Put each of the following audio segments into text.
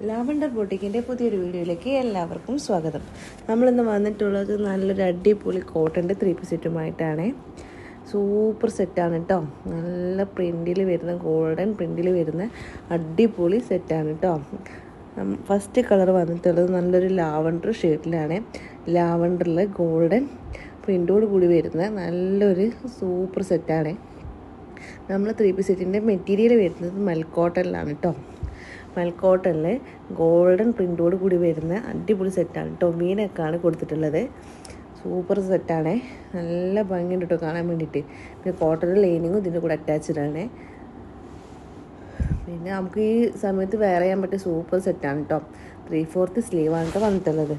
Lavender ബൊട്ടിക്കിന്റെ പുതിയൊരു വീഡിയോയിലേക്ക് എല്ലാവർക്കും സ്വാഗതം. നമ്മളിന്ന് വന്നിട്ടുള്ളത് നല്ലൊരു അടിപൊളി കോട്ടന്റെ ത്രീ പീസ് സെറ്റുമായിട്ടാണ് സൂപ്പർ സെറ്റാണ് കേട്ടോ നല്ല പ്രിന്റിൽ വരുന്ന ഗോൾഡൻ പ്രിന്റിൽ വരുന്ന അടിപൊളി സെറ്റാണ് കേട്ടോ ഫസ്റ്റ് കളർ വന്നിട്ടുള്ളത് നല്ലൊരു ലാവണ്ടർ ഷെയ്ഡിലാണ് ലാവണ്ടറിൽ ഗോൾഡൻ പ്രിന്റോട് കൂടി വരുന്ന നല്ലൊരു സൂപ്പർ സെറ്റാണ് നമ്മൾ ത്രീ പീസ് സെറ്റിന്റെ മെറ്റീരിയൽ വരുന്നത് മൽക്കോട്ടനിലാണ് കേട്ടോ മൽക്കോട്ടനിൽ ഗോൾഡൻ പ്രിന്റോട് കൂടി വരുന്ന അടിപൊളി സെറ്റാണ് കേട്ടോ മീനൊക്കെയാണ് കൊടുത്തിട്ടുള്ളത്. സൂപ്പർ സെറ്റാണ് നല്ല ഭംഗിയുണ്ട് കേട്ടോ കാണാൻ വേണ്ടിയിട്ട് പിന്നെ കോട്ടൺ ലൈനിങ്ങും ഇതിന്റെ കൂടെ അറ്റാച്ച്ഡ് പിന്നെ നമുക്ക് ഈ സമയത്ത് വെയർ ചെയ്യാൻ പറ്റിയ സൂപ്പർ സെറ്റാണ് കേട്ടോ ത്രീ ഫോർത്ത് സ്ലീവാണ് കേട്ടോ വന്നിട്ടുള്ളത്.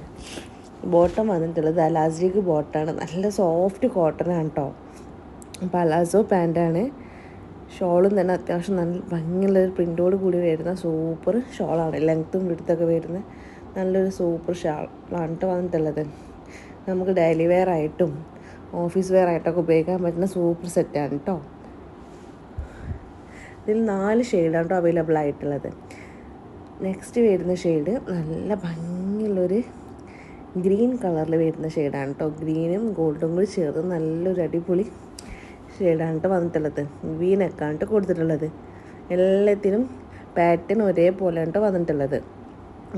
ബോട്ടം വന്നിട്ടുള്ളത്. അലാസ്റ്റിക് ബോട്ടാണ് നല്ല സോഫ്റ്റ് കോട്ടൺ ആണ് കേട്ടോ പലാസോ പാന്റാണ് ഷോളും തന്നെ അത്യാവശ്യം നല്ല ഭംഗിയുള്ളൊരു പ്രിന്റോട് കൂടി വരുന്ന സൂപ്പർ ഷോളാണ്. ലെങ്ത്തും വിടുത്തൊക്കെ വരുന്ന നല്ലൊരു സൂപ്പർ ഷാളാണ് കേട്ടോ വന്നിട്ടുള്ളത്. നമുക്ക് ഡെയിലി വെയർ ആയിട്ടും ഓഫീസ് വെയർ ആയിട്ടൊക്കെ ഉപയോഗിക്കാൻ പറ്റുന്ന സൂപ്പർ സെറ്റാണ് കേട്ടോ. ഇതിൽ നാല് ഷെയ്ഡാണ് കേട്ടോ അവൈലബിൾ ആയിട്ടുള്ളത്. നെക്സ്റ്റ് വരുന്ന ഷെയ്ഡ് നല്ല ഭംഗിയുള്ളൊരു ഗ്രീൻ കളറിൽ വരുന്ന ഷെയ്ഡാണ് കേട്ടോ. ഗ്രീനും ഗോൾഡും കൂടി ചേർന്ന് നല്ലൊരു അടിപൊളി ഷെയ്ഡാണ് കേട്ടോ വന്നിട്ടുള്ളത്. വീനക്കാണ്ട് കൊടുത്തിട്ടുള്ളത്. എല്ലാത്തിനും പാറ്റേൺ ഒരേപോലെ കേട്ടോ വന്നിട്ടുള്ളത്.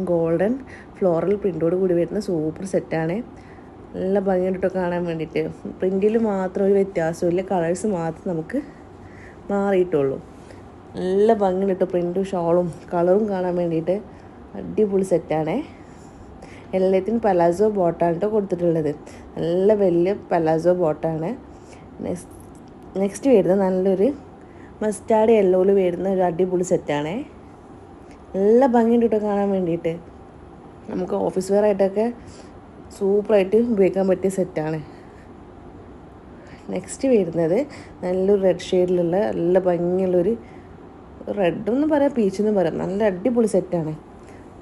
ഗോൾഡൻ ഫ്ലോറൽ പ്രിന്റോട് കൂടി വരുന്ന സൂപ്പർ സെറ്റാണ് നല്ല ഭംഗിയായിട്ട് കാണാൻ വേണ്ടിയിട്ട്. പ്രിന്റിൽ മാത്രം ഒരു വ്യത്യാസമില്ല കളേഴ്സ് മാത്രം നമുക്ക് മാറിയിട്ടുള്ളൂ. നല്ല ഭംഗി കേട്ടോ പ്രിന്റും ഷോളും കളറും കാണാൻ വേണ്ടിയിട്ട്. അടിപൊളി സെറ്റാണേ എല്ലാത്തിനും പലാസോ ബോട്ടാണ് കൊടുത്തിട്ടുള്ളത്. നല്ല വലിയ പലാസോ ബോട്ടാണ് നെക്സ്റ്റ് നെക്സ്റ്റ് വരുന്നത് നല്ലൊരു മസ്റ്റാർഡ് യെല്ലോയിൽ വരുന്ന ഒരു അടിപൊളി സെറ്റാണേ നല്ല ഭംഗിയുണ്ട് കേട്ടോ കാണാൻ വേണ്ടിയിട്ട് നമുക്ക് ഓഫീസ് വെയർ ആയിട്ടൊക്കെ സൂപ്പറായിട്ട് ഉപയോഗിക്കാൻ പറ്റിയ സെറ്റാണ് നെക്സ്റ്റ് വരുന്നത് നല്ലൊരു റെഡ് ഷെയ്ഡിലുള്ള നല്ല ഭംഗിയുള്ളൊരു റെഡ് എന്ന് പറയാം പീച്ച് എന്ന് പറയാം. നല്ല അടിപൊളി സെറ്റാണ്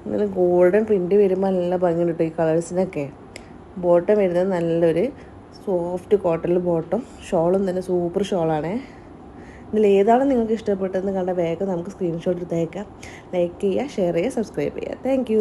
നല്ല ഗോൾഡൻ പ്രിന്റ് വരുമ്പോൾ നല്ല ഭംഗിയുണ്ട് കേട്ടോ ഈ കളേഴ്സിനൊക്കെ ബോട്ടം വരുന്നത് നല്ലൊരു സോഫ്റ്റ് കോട്ടണിൽ ബോട്ടം. ഷോളും തന്നെ സൂപ്പർ ഷോളാണ്. ഇതിൽ ഏതാണ് നിങ്ങൾക്ക് ഇഷ്ടപ്പെട്ടതെന്ന് കണ്ട വേഗം നമുക്ക് സ്ക്രീൻഷോട്ട് എടുത്തേക്കാം ലൈക്ക് ചെയ്യുക ഷെയർ ചെയ്യുക സബ്സ്ക്രൈബ് ചെയ്യുക. താങ്ക്